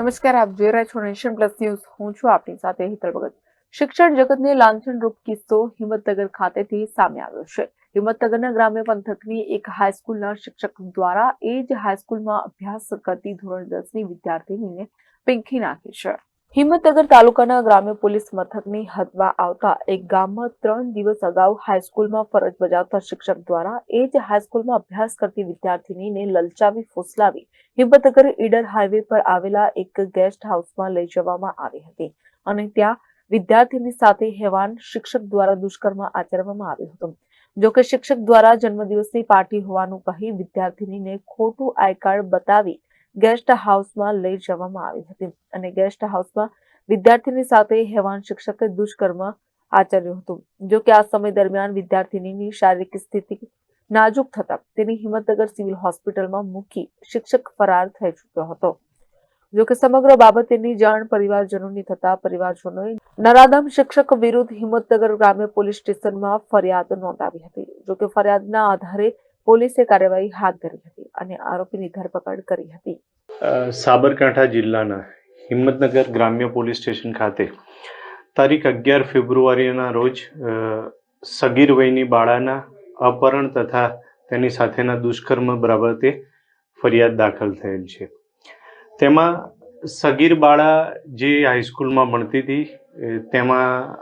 નમસ્કાર, આપ જોઈ રહ્યા છો નેશન પ્લસ ન્યૂઝ. હું છું આપની સાથે હિતલ ભગત. શિક્ષણ જગતને લાંછનરૂપ કિસ્સો હિંમતનગર ખાતેથી સામે આવ્યો છે. હિંમતનગરના ગ્રામ્ય પંથકની એક હાઈસ્કૂલના શિક્ષક દ્વારા એ જ હાઈસ્કૂલમાં અભ્યાસ કરતી ધોરણ દસની વિદ્યાર્થીનીને પીંખી નાખી છે. હિંમતનગર તાલુકાના ગ્રામ્ય પોલીસ મથકની હદમાં આવતા એક ગામમાં ત્રણ દિવસ અગાઉ હાઈસ્કૂલમાં ફરજ બજાવતા શિક્ષક દ્વારા એ જ હાઈસ્કૂલમાં અભ્યાસ કરતી વિદ્યાર્થીનીને લલચાવી ફોસલાવી હિંમતનગર ઈડર હાઈવે પર આવેલા એક ગેસ્ટ હાઉસમાં લઈ જવામાં આવી હતી અને ત્યાં વિદ્યાર્થીની સાથે હેવાન શિક્ષક દ્વારા દુષ્કર્મ આચરવામાં આવ્યું હતું. જોકે શિક્ષક દ્વારા જન્મદિવસની પાર્ટી હોવાનું કહી વિદ્યાર્થીનીને ખોટું આઈ કાર્ડ બતાવી ગેસ્ટ હાઉસમાં લઈ જવામાં આવી હતી અને ગેસ્ટ હાઉસમાં વિદ્યાર્થીની સાથે હેવાન શિક્ષકે દુષ્કર્મ આચર્યું હતું. જો કે આ સમય દરમિયાન વિદ્યાર્થીનીની શારીરિક સ્થિતિ નાજુક થતા તેની હિંમતનગર સિવિલ હોસ્પિટલમાં મૂકી શિક્ષક ફરાર થઈ ચૂક્યો હતો. જો કે સમગ્ર બાબતેની જાણ પરિવારજનોની થતા પરિવારજનોએ નરાધમ શિક્ષક વિરુદ્ધ હિંમતનગર ગ્રામ્ય પોલીસ સ્ટેશનમાં ફરિયાદ નોંધાવી હતી. જો કે ફરિયાદના આધારે પોલીસે કાર્યવાહી હાથ ધરી હતી અને આરોપીની ધરપકડ કરી હતી. સાબરકાંઠા જિલ્લાના હિંમતનગર ગ્રામ્ય પોલીસ સ્ટેશન ખાતે તારીખ અગિયાર ફેબ્રુઆરીના રોજ સગીર વયની બાળાના અપહરણ તથા તેની સાથેના દુષ્કર્મ બાબતે ફરિયાદ દાખલ થયેલ છે. તેમાં સગીર બાળા જે હાઈસ્કૂલમાં ભણતી હતી તેમાં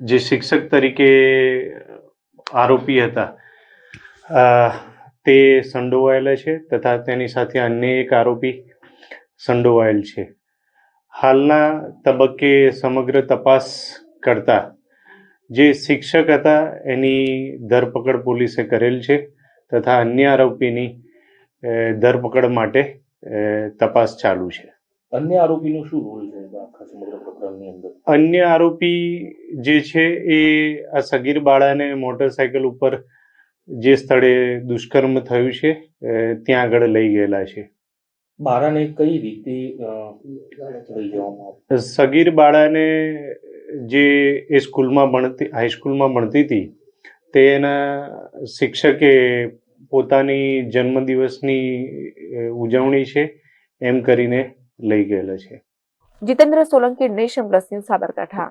જે શિક્ષક તરીકે આરોપી હતા તે સંડોવાયેલા છે તથા તેની સાથે અન્ય એક આરોપી સંડોવાયેલ છે. હાલના તબક્કે સમગ્ર તપાસ કરતા જે શિક્ષક હતા એની ધરપકડ પોલીસે કરેલ છે તથા અન્ય આરોપીની ધરપકડ માટે તપાસ ચાલુ છે. અન્ય આરોપીનો શું રોલ છે અન્ય આરોપી જે છે એ આ સગીર બાળાને મોટરસાયકલ ઉપર જે સ્થળે દુષ્કર્મ થયું છે ત્યાં આગળ લઈ ગયેલા છે. બાળાને કઈ રીતે લઈ જવામાં સગીર બાળાને જે એ સ્કૂલમાં ભણતી હાઈસ્કૂલમાં ભણતી હતી તેના શિક્ષકે પોતાની જન્મદિવસની ઉજવણી છે એમ કરીને લઈ ગયેલા છે. Jitendra Solanki nation plus news Sabarkantha.